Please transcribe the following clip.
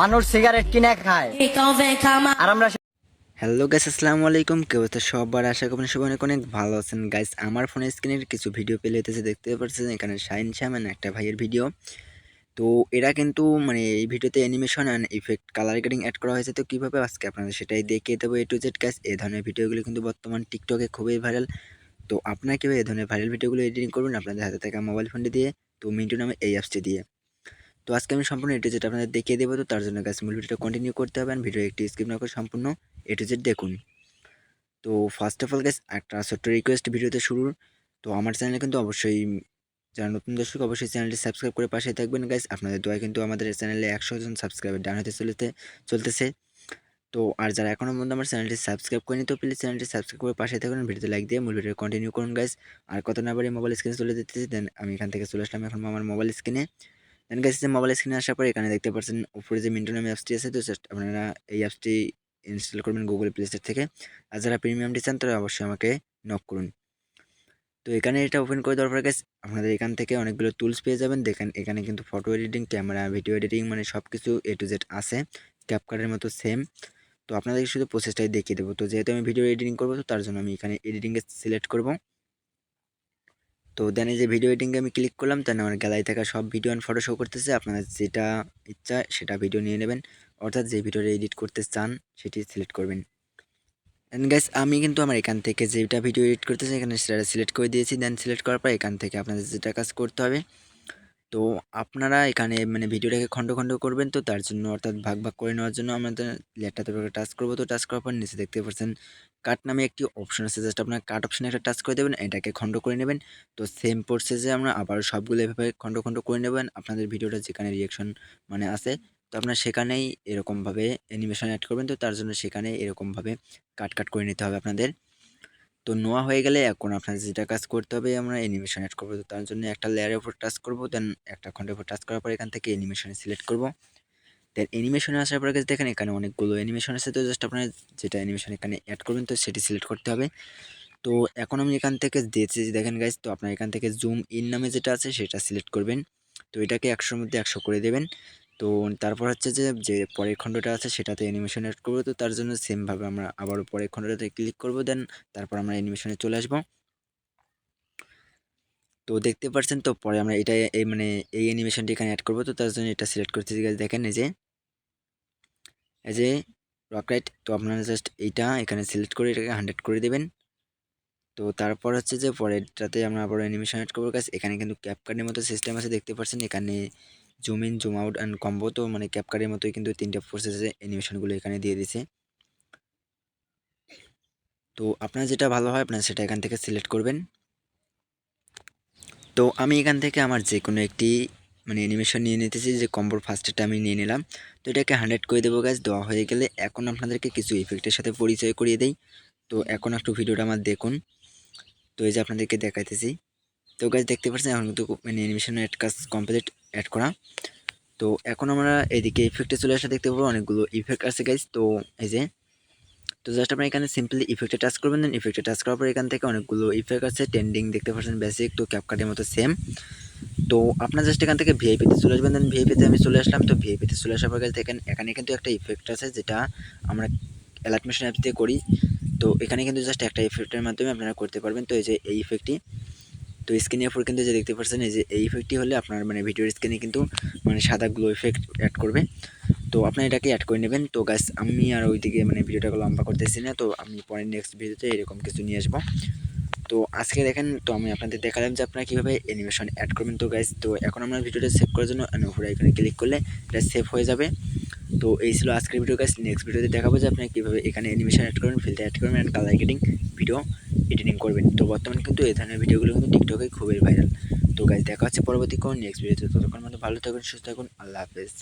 মানুষ সিগারেট কিনে খায়। আর আমরা হ্যালো গাইস আসসালামু আলাইকুম। কেউ তো সবার আশা করেন সবাই অনেক অনেক ভালো আছেন। গাইস আমার ফোনের স্ক্রিনের কিছু ভিডিও পেলে হতেছে দেখতে পাচ্ছেন এখানে শাইন শ্যামান একটা ভাইয়ের ভিডিও। তো এরা কিন্তু মানে এই ভিডিওতে animation and effect colour grading add করা হয়েছে। তো কীভাবে আজকে আপনাদের সেটাই দেখিয়ে দেবো এ টু জেড গাইস এই ধরনের ভিডিওগুলো কিন্তু বর্তমান টিকটকে খুবই ভাইরাল তো আপনারা কীভাবে এই ধরনের ভাইরাল ভিডিওগুলো এডিটিং করবেন আপনাদের হাতে থাকা মোবাইল ফোনটি দিয়ে? তো মিন্টু নামে এই অ্যাপসটি দিয়ে। তো আজকে আমি সম্পূর্ণ এ টু জেড আপনাদের দেখিয়ে দেবো। তো তার জন্য গাছ মূল ভিডিওটা কন্টিনিউ করতে হবে ভিডিও একটি স্কিপ না করে সম্পূর্ণ এ টু জেড দেখুন। তো ফার্স্ট অফ অল গ্যাস একটা ছোট্ট রিকোয়েস্ট ভিডিওতে শুরু। তো আমার চ্যানেলে কিন্তু অবশ্যই, যারা নতুন দর্শক, অবশ্যই চ্যানেলটি সাবস্ক্রাইব করে পাশে থাকবেন গাইস আপনাদের দোয়া কিন্তু আমাদের চ্যানেলে একশো জন সাবস্ক্রাইবার ডান হতে চলতে চলতেছে। তো আর যারা এখনও পর্যন্ত আমার চ্যানেলটি সাবস্ক্রাইব করেনি, তো প্লিজ চ্যানেলটি সাবস্ক্রাইব করে পাশে থাকুন ভিডিওতে লাইক দিয়ে মূল ভিডিও কন্টিনিউ করুন গাইস আর কত না বাড়ি মোবাইল স্ক্রিনে চলে যেতেছি দেন আমি এখান থেকে চলে আসলাম এখন আমার মোবাইল স্ক্রিনে দেন গাইস যে মোবাইল স্ক্রিনে আসার পর এখানে দেখতে পাচ্ছেন, উপরে যে মিন্টু নামে অ্যাপসটি আছে, তো জাস্ট আপনারা এই অ্যাপসটি ইনস্টল করবেন গুগল প্লে স্টোর থেকে। আর যারা প্রিমিয়ামটি চান, তারা অবশ্যই আমাকে নক করুন। তো এখানে এটা ওপেন করে দেওয়ার পর গেছে আপনাদের এখান থেকে অনেকগুলো টুলস পেয়ে যাবেন। দেখেন, এখানে কিন্তু photo editing camera video editing মানে সব কিছু এ টু জেড আছে ক্যাপকার্টের মতো সেম তো আপনাদেরকে শুধু প্রসেসটাই দেখিয়ে দেবো। তো যেহেতু আমি ভিডিও এডিটিং করব, তো তার জন্য আমি এখানে এডিটিংয়ে সিলেক্ট করব। তো দেন যে ভিডিও এডিটিংয়ে আমি ক্লিক করলাম তাহলে আমার গ্যালারি থাকা সব ভিডিও অ্যান্ড ফটো শো করতেছে। আপনারা যেটা ইচ্ছা সেটা ভিডিও নিয়ে নেবেন। অর্থাৎ যে ভিডিওটা এডিট করতে চান, সেটি সিলেক্ট করবেন। অ্যান্ড গাইস আমি কিন্তু আমার এখান থেকে যেটা ভিডিও এডিট করতেছি, এখানে সেটা সিলেক্ট করে দিয়েছি। দেন সিলেক্ট করার পর এখান থেকে আপনাদের যেটা কাজ করতে হবে, তো আপনারা এখানে মানে ভিডিওটাকে খণ্ড খণ্ড করবেন, তো তার জন্য অর্থাৎ ভাগ ভাগ করে নেওয়ার জন্য আমাদের লেটাতে টাচ করব। তো টাচ করার পর নিচে দেখতে পাচ্ছেন কাট নামে একটি অপশন আছে জাস্ট আপনার কাট অপশানে একটা টাচ করে দেবেন, এটাকে খণ্ড করে নেবেন। তো সেম প্রসেসে আমরা আবার সবগুলো এভাবে খণ্ড খণ্ড করে নেবেন, আপনাদের ভিডিওটা যেখানে রিয়েকশন মানে আছে। তো আপনার সেখানেই এরকমভাবে অ্যানিমেশন অ্যাড করবেন, তো তার জন্য সেখানে এরকমভাবে কাট কাট করে নিতে হবে আপনাদের। তো নোয়া হয়ে গেলে এখন আপনাদের যেটা কাজ করতে হবে, আমরা অ্যানিমেশন অ্যাড করব। তো তার জন্য একটা লেয়ারের উপর টাচ করব দেন একটা খণ্ডের উপর টাচ করার পর এখান থেকে অ্যানিমেশনে সিলেক্ট করব। দেন অ্যানিমেশনে আসার পর দেখেন এখানে অনেকগুলো অ্যানিমেশন আছে, তো জাস্ট আপনার যেটা অ্যানিমেশন এখানে অ্যাড করবেন, তো সেটি সিলেক্ট করতে হবে। তো এখন আমি এখান থেকে দিয়েছি যে দেখেন গাইজ তো আপনার এখান থেকে জুম ইন নামে যেটা আছে সেটা সিলেক্ট করবেন। তো এটাকে একশোর মধ্যে একশো করে দেবেন। তো তারপর হচ্ছে যে যে পরের খণ্ডটা আছে সেটাতে অ্যানিমেশন অ্যাড করব, তো তার জন্য সেমভাবে আমরা আবারও পরের খণ্ডটাতে ক্লিক করব দেন তারপর আমরা অ্যানিমেশনে চলে আসব। তো দেখতে পাচ্ছেন, তো পরে আমরা এটা এই মানে এই অ্যানিমেশনটি এখানে অ্যাড করব, তো তার জন্য এটা সিলেক্ট করতেছি গাছ দেখেন এই যে। এই যে রকরাইট তো আপনারা জাস্ট এইটা এখানে সিলেক্ট করে এটাকে হান্ড্রেড করে দেবেন। তো তারপর হচ্ছে যে পরেরটাতে আমরা আবার অ্যানিমেশন অ্যাড করব। গাছ এখানে কিন্তু ক্যাপকার্ডের মতো সিস্টেম আছে, দেখতে পাচ্ছেন? এখানে zoom in zoom out and combo তো মানে ক্যাপকার্ডের মতোই কিন্তু তিনটে প্রসেসে অ্যানিমেশনগুলো এখানে দিয়ে দিছে। তো আপনার যেটা ভালো হয়, আপনার সেটা এখান থেকে সিলেক্ট করবেন। তো আমি এখান থেকে আমার যে কোনো একটি মানে অ্যানিমেশন নিয়ে নিতেছি যে কম্বোর ফার্স্টেরটা আমি নিয়ে নিলাম। তো এটাকে হান্ড্রেড করে দেবো গাছ দেওয়া হয়ে গেলে এখন আপনাদেরকে কিছু ইফেক্টের সাথে পরিচয় করিয়ে দেই। তো এখন একটু ভিডিওটা আমার দেখুন। তো এই যে আপনাদেরকে দেখাইতেছি। তো গাছ দেখতে পাচ্ছেন এখন কিন্তু মানে অ্যানিমেশনের অ্যাড কাজ কমপ্লিট অ্যাড করা। তো এখন আমরা এদিকে ইফেক্টে চলে আসা দেখতে পাবো অনেকগুলো ইফেক্ট আছে গাইজ তো এই যে, তো জাস্ট আপনার এখানে সিম্পলি ইফেক্টে টাচ করবেন দেন ইফেক্টে টাচ করার পর এখান থেকে অনেকগুলো ইফেক্ট আছে। ট্রেন্ডিং দেখতে পাচ্ছেন বেসিক তো ক্যাপকাটের মতো সেম তো আপনার জাস্ট এখান থেকে ভিআইপিতে চলে আসবেন দেন ভিআইপিতে আমি চলে আসলাম। তো ভিআইপিতে চলে আসার পর দেখেন, এখানে কিন্তু একটা ইফেক্ট আছে যেটা আমরা অ্যালার্ট মেশিন অ্যাপ দিয়ে করি। তো এখানে কিন্তু জাস্ট একটা ইফেক্টের মাধ্যমে আপনারা করতে পারবেন। তো এই যে এই ইফেক্টটি তো স্ক্রিনের উপর কিন্তু যে দেখতে পাচ্ছেন, এই যে এই ইফেক্টটি হলে আপনার মানে ভিডিওর স্ক্রিনে কিন্তু মানে সাদা গ্লো ইফেক্ট অ্যাড করবে। তো আপনার এটাকে অ্যাড করে নেবেন। তো গাছ আমি আর ওইদিকে মানে ভিডিওটাকে লম্বা করতেছি না। তো আমি পরে নেক্সট ভিডিওতে এরকম কিছু নিয়ে আসব। তো আজকে দেখেন, তো আমি আপনাদের দেখালাম যে আপনারা কীভাবে অ্যানিমেশন অ্যাড করবেন। তো গাইজ তো এখন আমরা ভিডিওটা সেভ করার জন্য উপরে এখানে ক্লিক করলে এটা সেভ হয়ে যাবে। তো এই ছিল আজকের ভিডিও গাইজ নেক্সট ভিডিওতে দেখাবো যে আপনি কীভাবে এখানে অ্যানিমেশন অ্যাড করবেন ফিল্টার অ্যাড করবেন and colour grading video editing করবেন। তো বর্তমানে কিন্তু এই ধরনের ভিডিওগুলো কিন্তু টিকটকে খুবই ভাইরাল তো গাইজ দেখা হচ্ছে পরবর্তী কোন নেক্সট ভিডিওতে ততক্ষণ মতো ভালো থাকুন, সুস্থ থাকুন, আল্লাহ হাফেজ।